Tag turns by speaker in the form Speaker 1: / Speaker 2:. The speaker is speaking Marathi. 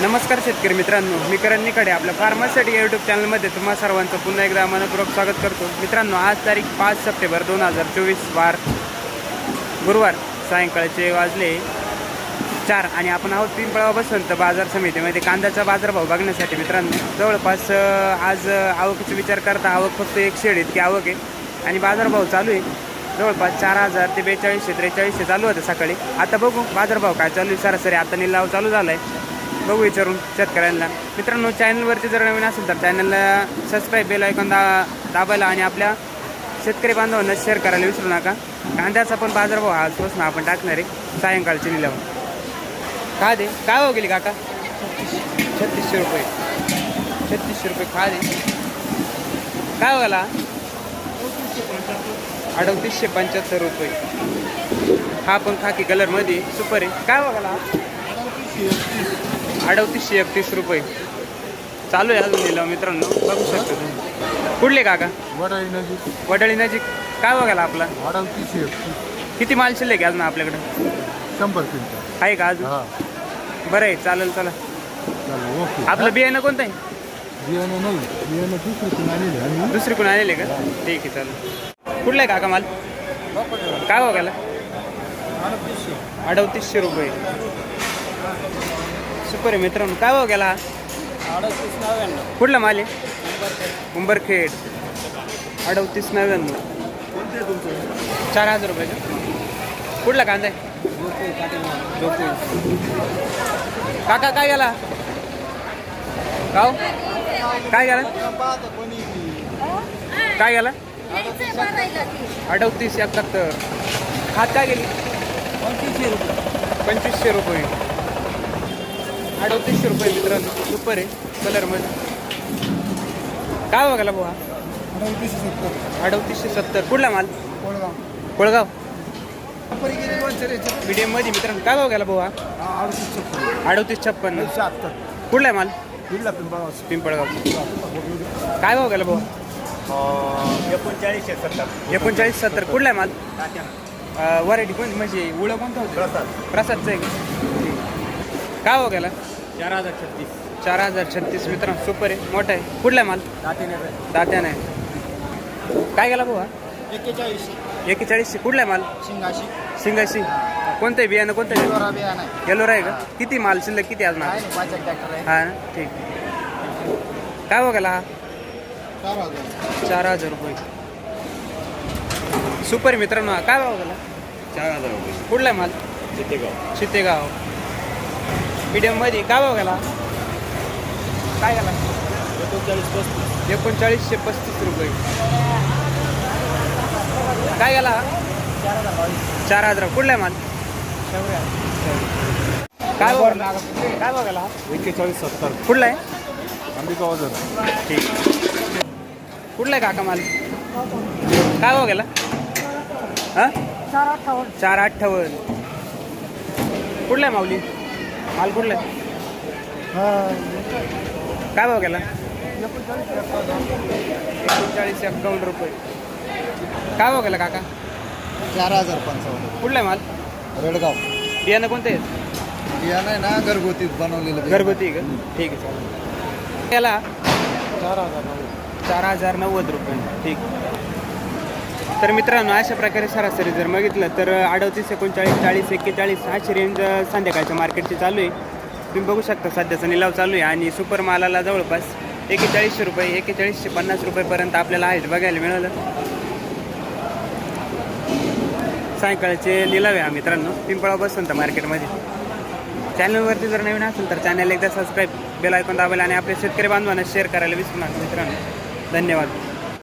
Speaker 1: नमस्कार शेतकरी मित्रांनो मी करण निकडे आपल्या फार्मरसाठी यूट्यूब चॅनलमध्ये तुम्हा सर्वांचं पुन्हा एकदा मनपूर्वक स्वागत करतो. मित्रांनो आज तारीख पाच सप्टेंबर दोन हजार चोवीस वार गुरुवार सायंकाळचे वाजले चार आणि आपण आहोत पिंपळा तर बाजार समितीमध्ये. कांद्याचा बाजारभाव बघण्यासाठी मित्रांनो जवळपास आज आवकीचा विचार करता आवक फक्त एक शेड इतकी आवक आहे. आणि बाजारभाव चालू आहे. जवळपास चार हजार ते बेचाळीसशे त्रेचाळीसशे चालू होतं सकाळी. आता बघू बाजारभाव काय चालू आहे सरासरी आता निलाव चालू झाला आहे बघू विचारून शेतकऱ्यांना. मित्रांनो चॅनलवरती जर नवीन असेल तर चॅनलला सबस्क्राईब बेल ऐकून दा दाबायला आणि आपल्या शेतकरी बांधवांना शेअर करायला विसरू नका. कांद्याचा पण बाजारभाव हा आजपासून आपण टाकणार आहे. सायंकाळचे निलाव का दे काय हो गेली काका? छत्तीसशे रुपये. छत्तीसशे रुपये खा दे काय हो गेला अडतीसशे पंच्याहत्तर रुपये. हा पण खाकी कलरमध्ये सुपर आहे. काय हो गेला अडतीसशे एकतीस रुपये. चालू आहे अजून लिलाव मित्रांनो. बघू शकता तुम्ही. कुठले काका?
Speaker 2: वडाळी नजीक.
Speaker 1: वडाळी नजीक. काय बघायला आपला?
Speaker 2: अडतीसशे
Speaker 1: किती माल शिल्लक आहे अजून आपल्याकडे?
Speaker 2: शंभर क्विंटल.
Speaker 1: आहे का अजून?
Speaker 2: हा.
Speaker 1: बरं आहे चालेल चला.
Speaker 2: चालेल ओके.
Speaker 1: आपलं बियाणं कोणतं आहे?
Speaker 2: बियाणं नाही बियाणं दुसरीकडून आलेले आम्ही.
Speaker 1: दुसरी कोण आलेले का? ठीक आहे चालेल. कुठलं आहे काका माल? काय बघायला? अडतीसशे रुपये. सुपर आहे मित्रांनो. काय भाव गेला? कुठला माल आहे? उंबरखेड अडतीस नव्याण्णव. चार हजार रुपये कुठला कांदा आहे? काका काय गेला? काय गेला? काय गेला? अडतीस एकाहत्तर. खात काय गेली? पंचवीसशे रुपये. अडतीसशे रुपये मित्रांनो. सुपर आहे. कलरमध्ये काय बघायला बुवा?
Speaker 2: अडतीसशे सत्तर.
Speaker 1: अडतीसशे सत्तर. कुठला माल?
Speaker 2: कोळगाव.
Speaker 1: कोळगाव. मीडियममध्ये मित्रांनो. काय गेला बुवा?
Speaker 2: अडतीस छप्पन.
Speaker 1: छप्पन्न कुठला आहे माल
Speaker 2: पिंपळगाव?
Speaker 1: पिंपळगाव. काय भाव गेला बुवा
Speaker 2: एकोणचाळीसशे सत्तर.
Speaker 1: एकोणचाळीस सत्तर. कुठला आहे माल व्हरायटी कोणती म्हणजे उळं कोणतं होतं?
Speaker 2: प्रसाद.
Speaker 1: प्रसादचं आहे. काय भाव गेला?
Speaker 2: चार हजार छत्तीस.
Speaker 1: चार हजार छत्तीस मित्रांनो सुपर आहे. मोठा आहे. कुठला आहे माल? तात्या नाही काय गेला बुवा
Speaker 2: एक्केचाळीस.
Speaker 1: एकेचाळीसशे कुठला आहे माल?
Speaker 2: शिंगाशी.
Speaker 1: सिंगाशी कोणतं आहे बियाणं? कोणतं आहे?
Speaker 2: बियाणं आहे.
Speaker 1: येलोर आहे का? किती माल? शिल्लक किती आज
Speaker 2: काय
Speaker 1: माल
Speaker 2: नाही पाच ट्रॅक्टर आहे.
Speaker 1: हा ना? ठीक. काय बघायला हा?
Speaker 2: चार हजार.
Speaker 1: चार हजार रुपये. सुपर मित्रांनो. हा. काय भाव गेला?
Speaker 2: चार हजार रुपये.
Speaker 1: कुठला आहे माल?
Speaker 2: चितेगाव.
Speaker 1: शितेगाव मीडियममध्ये काय भाव गेला? काय गेला?
Speaker 2: एकोणचाळीस पस्तीस
Speaker 1: एकोणचाळीसशे पस्तीस रुपये. काय गेला?
Speaker 2: चार हजार.
Speaker 1: चार कुठला आहे माल? काय भाव? काय भाव गेला? हा?
Speaker 2: एक्केचाळीस सत्तर.
Speaker 1: कुठला आहे?
Speaker 2: अंबिका वजन
Speaker 1: ठीक. कुठला आहे काका माल? काय भाव गेला? हा? चार अठ्ठावन्न. कुठला आहे माऊली? माल कुठला आहे काय भाव गेला एकोणचाळीस एकावन्न रुपये. काय भाव गेला काका?
Speaker 2: चार हजार पंचावन्न.
Speaker 1: कुठला आहे माल?
Speaker 2: रेडगाव.
Speaker 1: बियाणं कोणतं आहे
Speaker 2: बियाणं आहे ना घरगुती बनवलेलं.
Speaker 1: घरगुती आहे का? ठीक आहे चालेल. याला
Speaker 2: चार हजार नव्वद.
Speaker 1: चार हजार नव्वद रुपये. ठीक. तर मित्रांनो अशा प्रकारे सरासरी जर बघितलं तर अडतीस एकोणचाळीस चाळीस एक्केचाळीस अशी रेंज संध्याकाळच्या मार्केटची चालू आहे. तुम्ही बघू शकता सध्याचा निलाव चालू आहे आणि सुपर मालाला जवळपास एक्केचाळीसशे रुपये एक्केचाळीसशे पन्नास रुपयेपर्यंत आपल्याला हाईट बघायला मिळालं. सायंकाळचे निलाव आहे हा मित्रांनो पिंपळा बसंत मार्केटमध्ये चॅनलवरती जर नवीन असेल तर चॅनल एकदा सबस्क्राईब बेल ऐकून दाबायला आणि आपल्या शेतकरी बांधवांना शेअर करायला विसरू नका मित्रांनो. धन्यवाद.